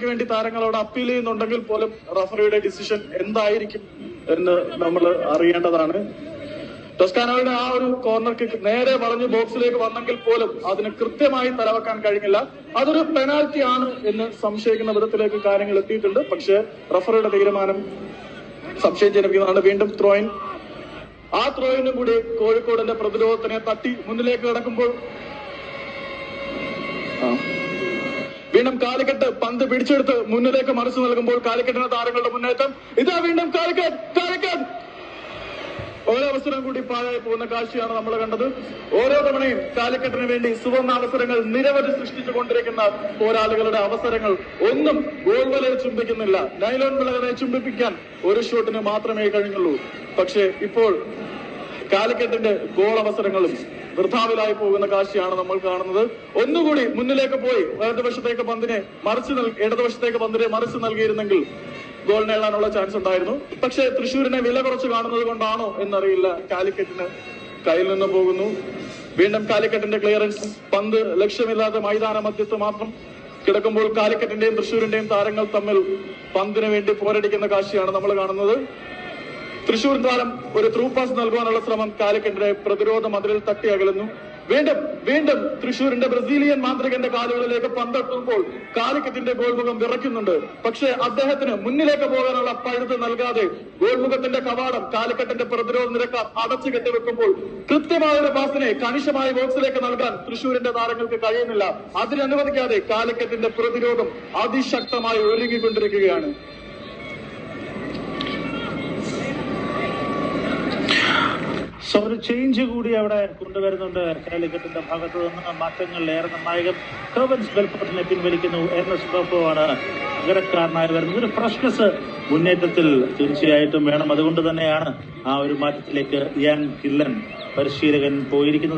വേണ്ടി താരങ്ങളോട് അപ്പീൽ ചെയ്യുന്നുണ്ടെങ്കിൽ പോലും റഫറിയുടെ ഡിസിഷൻ എന്തായിരിക്കും എന്ന് നമ്മൾ അറിയേണ്ടതാണ്. ടൊസ്കാനോയുടെ ആ ഒരു കോർണർ കിക്ക് നേരെ വളഞ്ഞ് ബോക്സിലേക്ക് വന്നെങ്കിൽ പോലും അതിന് കൃത്യമായി തലവെക്കാൻ കഴിഞ്ഞില്ല. അതൊരു പെനാൽറ്റി ആണ് എന്ന് സംശയിക്കുന്ന വിധത്തിലേക്ക് കാര്യങ്ങൾ എത്തിയിട്ടുണ്ട്. പക്ഷേ റഫറിയുടെ തീരുമാനം സംശയം ജനിപ്പിക്കുന്നതാണ് വീണ്ടും ത്രോയിൻ ആ ത്രോയിനും കൂടി കോഴിക്കോടിന്റെ പ്രതിരോധത്തിനെ തട്ടി മുന്നിലേക്ക് കിടക്കുമ്പോൾ ആ. വീണ്ടും കാലിക്കറ്റ് പന്ത് പിടിച്ചെടുത്ത് മുന്നിലേക്ക് മറിച്ചു നൽകുമ്പോൾ കാലിക്കറ്റിന് താരങ്ങളുടെ മുന്നേറ്റം. ഇതാ വീണ്ടും കാലിക്കറ്റ് കാലിക്കറ്റ്. ഓരോ അവസരം കൂടി പാഴായി പോകുന്ന കാഴ്ചയാണ് നമ്മൾ കണ്ടത്. ഓരോ തവണയും കാലിക്കറ്റിന് വേണ്ടി സുവർണ അവസരങ്ങൾ നിരവധി സൃഷ്ടിച്ചു കൊണ്ടിരിക്കുന്ന പോരാളികളുടെ അവസരങ്ങൾ ഒന്നും ഗോൾ വലയെ ചുംബിക്കുന്നില്ല. നൈലോൺ വിളകളെ ചുംബിപ്പിക്കാൻ ഒരു ഷോട്ടിന് മാത്രമേ കഴിഞ്ഞുള്ളൂ. പക്ഷേ ഇപ്പോൾ കാലിക്കറ്റിന്റെ ഗോൾ അവസരങ്ങളും വൃഥാവിലായി പോകുന്ന കാഴ്ചയാണ് നമ്മൾ കാണുന്നത്. ഒന്നുകൂടി മുന്നിലേക്ക് പോയി. വലതുവശത്തേക്ക് പന്തിനെ മറിച്ച് ഇടതുവശത്തേക്ക് പന്തിനെ മറിച്ച് നൽകിയിരുന്നെങ്കിൽ ഗോൾ നേടാനുള്ള ചാൻസ് ഉണ്ടായിരുന്നു. പക്ഷേ തൃശ്ശൂരിനെ വില കുറച്ച് കാണുന്നത് കൊണ്ടാണോ എന്നറിയില്ല. കാലിക്കറ്റിന് കയ്യിൽ നിന്ന് പോകുന്നു. വീണ്ടും കാലിക്കറ്റിന്റെ ക്ലിയറൻസ്. പന്ത് ലക്ഷ്യമില്ലാതെ മൈതാന മധ്യത്ത് മാത്രം കിടക്കുമ്പോൾ കാലിക്കറ്റിന്റെയും തൃശ്ശൂരിന്റെയും താരങ്ങൾ തമ്മിൽ പന്തിനു വേണ്ടി പോരടിക്കുന്ന കാഴ്ചയാണ് നമ്മൾ കാണുന്നത്. തൃശൂർ താരം ഒരു ത്രൂ പാസ് നൽകുവാനുള്ള ശ്രമം കാലിക്കറ്റിന്റെ പ്രതിരോധ മതിലിൽ തട്ടി അകലുന്നു. വീണ്ടും വീണ്ടും തൃശൂരിന്റെ ബ്രസീലിയൻ മാന്ത്രികന്റെ കാലുകളിലേക്ക് പന്തെത്തുമ്പോൾ കാലിക്കത്തിന്റെ ഗോൾമുഖം വിറയ്ക്കുന്നുണ്ട്. പക്ഷേ അദ്ദേഹത്തിന് മുന്നിലേക്ക് പോകാനുള്ള പഴുത് നൽകാതെ ഗോൾമുഖത്തിന്റെ കവാടം കാലിക്കറ്റിന്റെ പ്രതിരോധ നിരക്ക് അടച്ചു കെട്ടിവെക്കുമ്പോൾ കൃത്യമായ ഒരു പാസിനെ കണിശമായ ബോക്സിലേക്ക് നൽകാൻ തൃശൂരിന്റെ താരങ്ങൾക്ക് കഴിയുന്നില്ല. അതിനനുവദിക്കാതെ കാലിക്കത്തിന്റെ പ്രതിരോധം അതിശക്തമായി ഒരുങ്ങിക്കൊണ്ടിരിക്കുകയാണ്. സോ ഒരു ചേഞ്ച് കൂടി അവിടെ കൊണ്ടുവരുന്നുണ്ട്. കാലിക്കറ്റിന്റെ ഭാഗത്ത് നിന്ന് മാറ്റങ്ങൾ ഏറെ നിർണായകം കർവൻസ് ബെൽഫോർട്ടിനെ പിൻവലിക്കുന്നു. എർണസ് ബെഫോ ആണ് പകരക്കാരനായി വരുന്നത്. ഒരു ഫ്രഷ്നസ് മുന്നേറ്റത്തിൽ തീർച്ചയായിട്ടും വേണം. അതുകൊണ്ട് തന്നെയാണ് ആ ഒരു മാറ്റത്തിലേക്ക് യാൻ കില്ലൻ പരിശീലകൻ പോയിരിക്കുന്നത്.